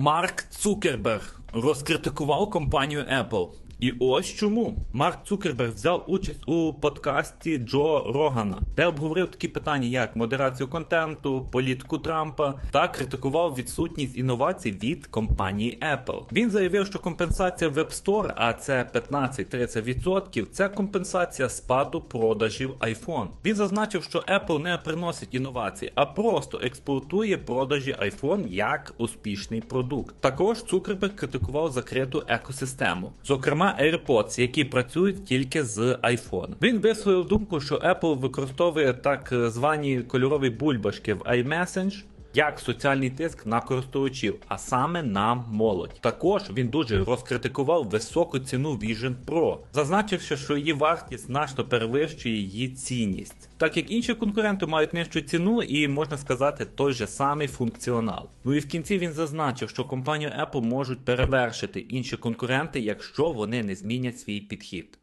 Марк Цукерберг розкритикував компанію Apple. І ось чому Марк Цукерберг взяв участь у подкасті Джо Рогана, де обговорив такі питання, як модерацію контенту, політику Трампа та критикував відсутність інновацій від компанії Apple. Він заявив, що компенсація App Store, а це 15-30%, це компенсація спаду продажів iPhone. Він зазначив, що Apple не приносить інновацій, а просто експлуатує продажі iPhone як успішний продукт. Також Цукерберг критикував закриту екосистему, зокрема AirPods, які працюють тільки з iPhone. Він висловив думку, що Apple використовує так звані кольорові бульбашки в iMessage, як соціальний тиск на користувачів, а саме на молодь. Також він дуже розкритикував високу ціну Vision Pro, зазначивши, що її вартість значно перевищує її цінність. Так як інші конкуренти мають нижчу ціну і можна сказати той же самий функціонал. Ну і в кінці він зазначив, що компанію Apple можуть перевершити інші конкуренти, якщо вони не змінять свій підхід.